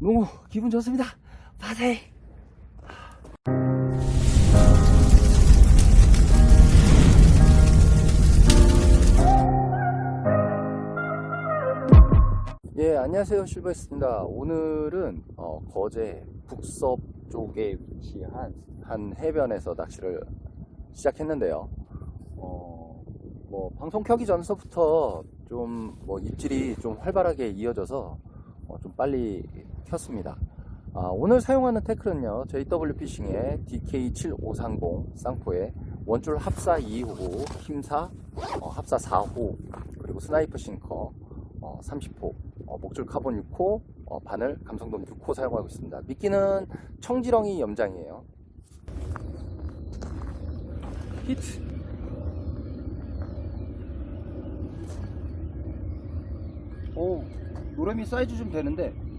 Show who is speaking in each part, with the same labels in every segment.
Speaker 1: 농어 기분 좋습니다. 바다에. 예, 안녕하세요. 실버였습니다. 오늘은 어, 거제 북서 쪽에 위치한 한 해변에서 낚시를 시작했는데요. 어, 뭐 방송 켜기 전서부터 좀 뭐 입질이 좀 활발하게 이어져서 어, 좀 빨리 켰습니다. 아, 오늘 사용하는 태클은요, JW 피싱의 DK7530 쌍포의 원줄 합사 2호, 힘사 어, 합사 4호, 그리고 스나이퍼 싱커 어, 30호, 어, 목줄 카본 6호, 어, 바늘 감성돔 6호 사용하고 있습니다. 미끼는 청지렁이 염장이에요. 히트. 오, 노래미 사이즈 좀 되는데.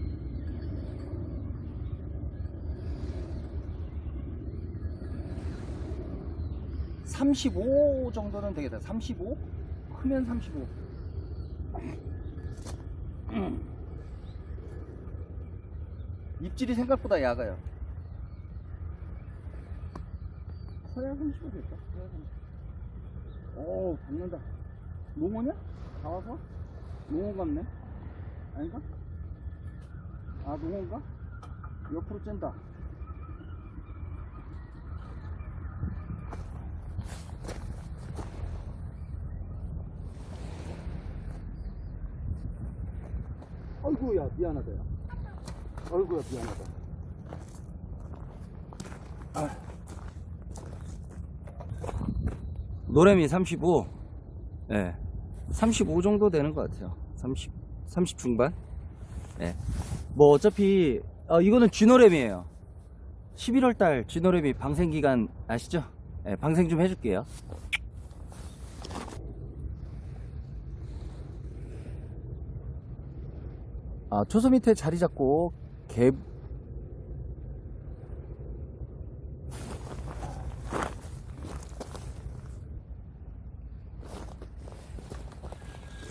Speaker 1: (35) 정도는 되겠다 (35) 크면 (35) 입질이 생각보다 얕아요. 서야 35 될까? 서야 35. 오, 잡는다. 농어냐? 다 와서? 농어 같네? 아닌가? 아, 농어인가? 옆으로 짠다. 아이고야, 미안하다. 야. 아이고야, 미안하다. 아. 노래미 35. 예. 네. 35 정도 되는 것 같아요. 30, 30 중반? 예. 뭐 어차피, 어, 이거는 쥐노래미에요 11월달 쥐노래미 방생기간 아시죠? 예, 방생 좀 해줄게요. 아, 초소 밑에 자리 잡고 개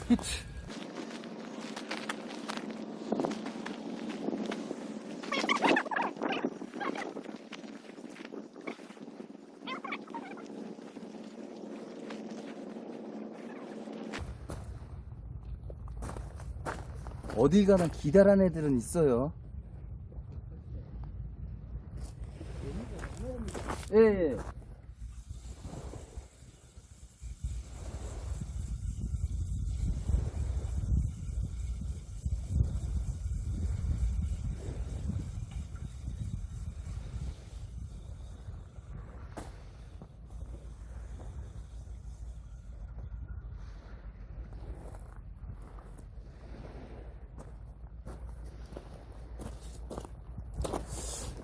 Speaker 1: 히트 어딜 가나 기다란 애들은 있어요. 예, 예.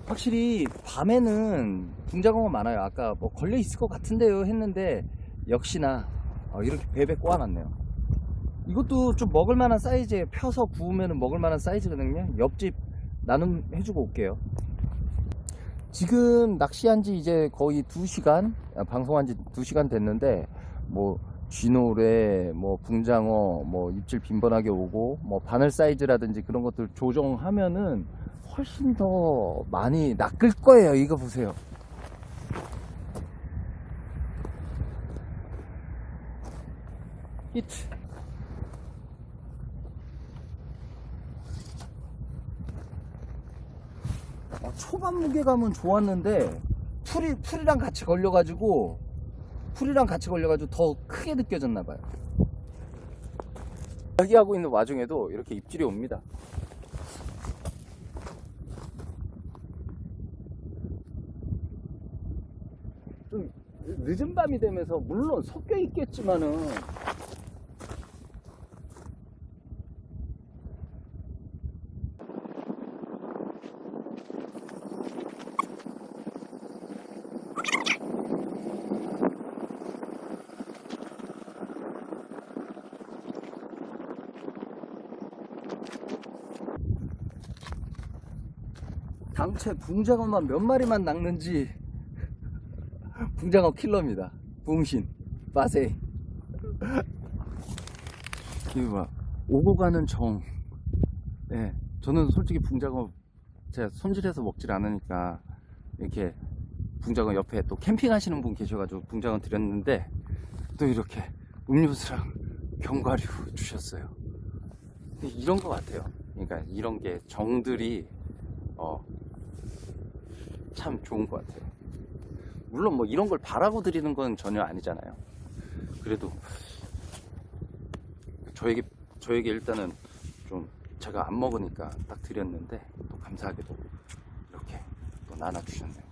Speaker 1: 확실히 밤에는 붕장어가 많아요. 아까 뭐 걸려 있을 것 같은데요 했는데 역시나 어, 이렇게 베베 꼬아놨네요. 이것도 좀 먹을 만한 사이즈에 펴서 구우면 먹을 만한 사이즈거든요. 옆집 나눔 해주고 올게요. 지금 낚시한 지 이제 거의 2시간, 아, 방송한 지 2시간 됐는데, 뭐, 쥐노래, 뭐, 붕장어, 뭐, 입질 빈번하게 오고, 뭐, 바늘 사이즈라든지 그런 것들 조정하면은 훨씬 더 많이 낚을 거예요. 이거 보세요. 히트. 어, 초반 무게감은 좋았는데 풀이 풀이랑 같이 걸려가지고 풀이랑 같이 걸려가지고 더 크게 느껴졌나봐요. 이야기하고 있는 와중에도 이렇게 입질이 옵니다. 늦은 밤이 되면서 물론 섞여 있겠지만은 당최 붕장어만 몇 마리만 낚는지 붕장어 킬러입니다. 붕신, 빠세. 이거 봐. 오고 가는 정. 예, 네, 저는 솔직히 붕장어 제가 손질해서 먹질 않으니까 이렇게 붕장어 옆에 또 캠핑하시는 분 계셔가지고 붕장어 드렸는데 또 이렇게 음료수랑 견과류 주셨어요. 이런 것 같아요. 그러니까 이런 게 정들이 어, 참 좋은 것 같아요. 물론 뭐 이런 걸 바라고 드리는 건 전혀 아니잖아요. 그래도 저에게 저에게 일단은 좀 제가 안 먹으니까 딱 드렸는데 또 감사하게도 이렇게 또 나눠 주셨네요.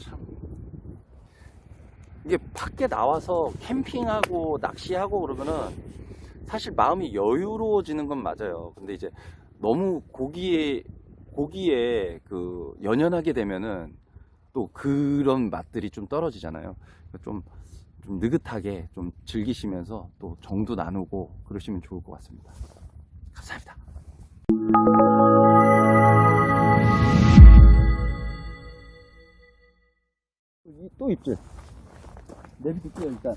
Speaker 1: 참 이게 밖에 나와서 캠핑하고 낚시하고 그러면은 사실 마음이 여유로워지는 건 맞아요. 근데 이제 너무 고기에 고기에 그 연연하게 되면은 또 그런 맛들이 좀 떨어지잖아요. 그러니까 좀, 좀 느긋하게 좀 즐기시면서 또 정도 나누고 그러시면 좋을 것 같습니다. 감사합니다. 이- 또 입질. 내비둘게요, 일단.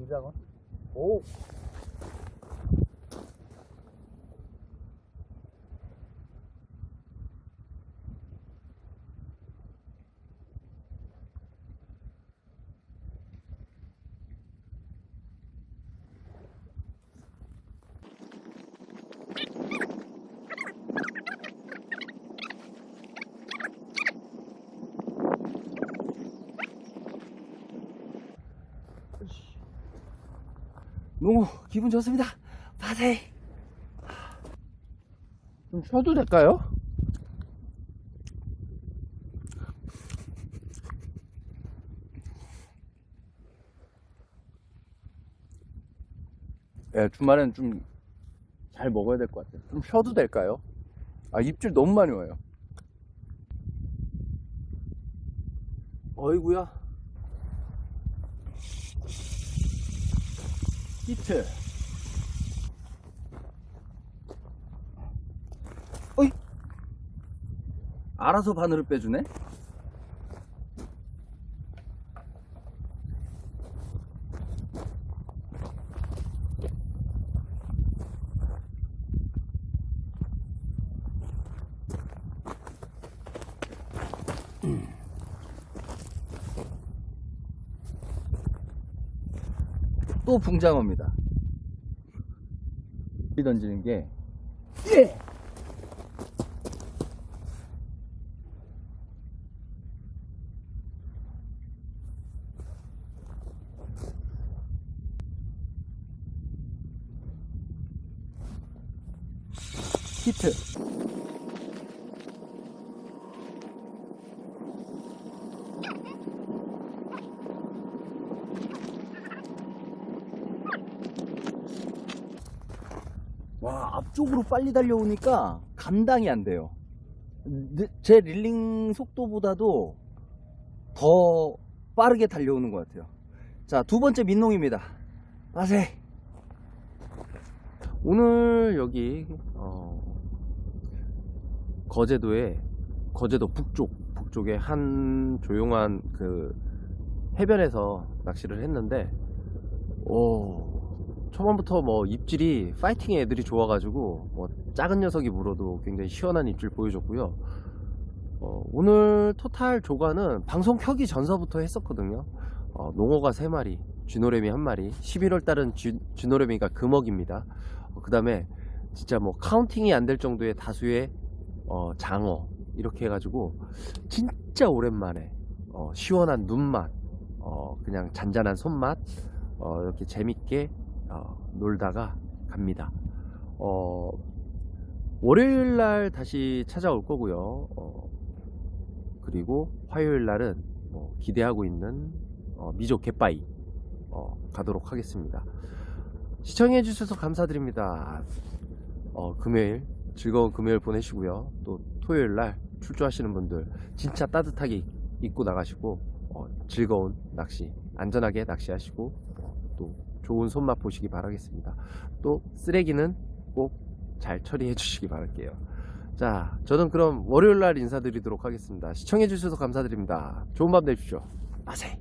Speaker 1: 이장은? 오! 너무 기분 좋습니다. 바다에. 좀 쉬어도 될까요? 예, 주말엔 좀 잘 먹어야 될 것 같아요. 좀 쉬어도 될까요? 아, 입질 너무 많이 와요. 어이구야. 히트. 어이. 알아서 바늘을 빼주네. 또 붕장어입니다. 이 던지는 게 예! 히트. 와, 앞쪽으로 빨리 달려오니까 감당이 안 돼요. 느- 제 릴링 속도보다도 더 빠르게 달려오는 것 같아요. 자, 두 번째 민농입니다. 빠세. 오늘 여기, 어, 거제도에, 거제도 북쪽, 북쪽에 한 조용한 그 해변에서 낚시를 했는데, 오, 초반부터 뭐 입질이 파이팅 애들이 좋아가지고 뭐 작은 녀석이 물어도 굉장히 시원한 입질 보여줬고요. 어, 오늘 토탈 조과는 방송 켜기 전서부터 했었거든요. 어, 농어가 3마리, 쥐노래미 1마리, 11월 달은 쥐, 쥐노래미가 금어입니다. 그 다음에 진짜 뭐 카운팅이 안 될 정도의 다수의 어, 장어 이렇게 해가지고 진짜 오랜만에 어, 시원한 눈맛, 어, 그냥 잔잔한 손맛 어, 이렇게 재밌게 어, 놀다가 갑니다. 어, 월요일 날 다시 찾아올 거고요. 어, 그리고 화요일 날은 뭐 기대하고 있는 어, 미조 갯바위 어, 가도록 하겠습니다. 시청해 주셔서 감사드립니다. 어, 금요일 즐거운 금요일 보내시고요. 또 토요일 날 출조하시는 분들 진짜 따뜻하게 입고 나가시고 어, 즐거운 낚시 안전하게 낚시하시고 어, 또 좋은 손맛 보시기 바라겠습니다. 또 쓰레기는 꼭 잘 처리해 주시기 바랄게요. 자, 저는 그럼 월요일 날 인사드리도록 하겠습니다. 시청해 주셔서 감사드립니다. 좋은 밤 되십시오. 마세.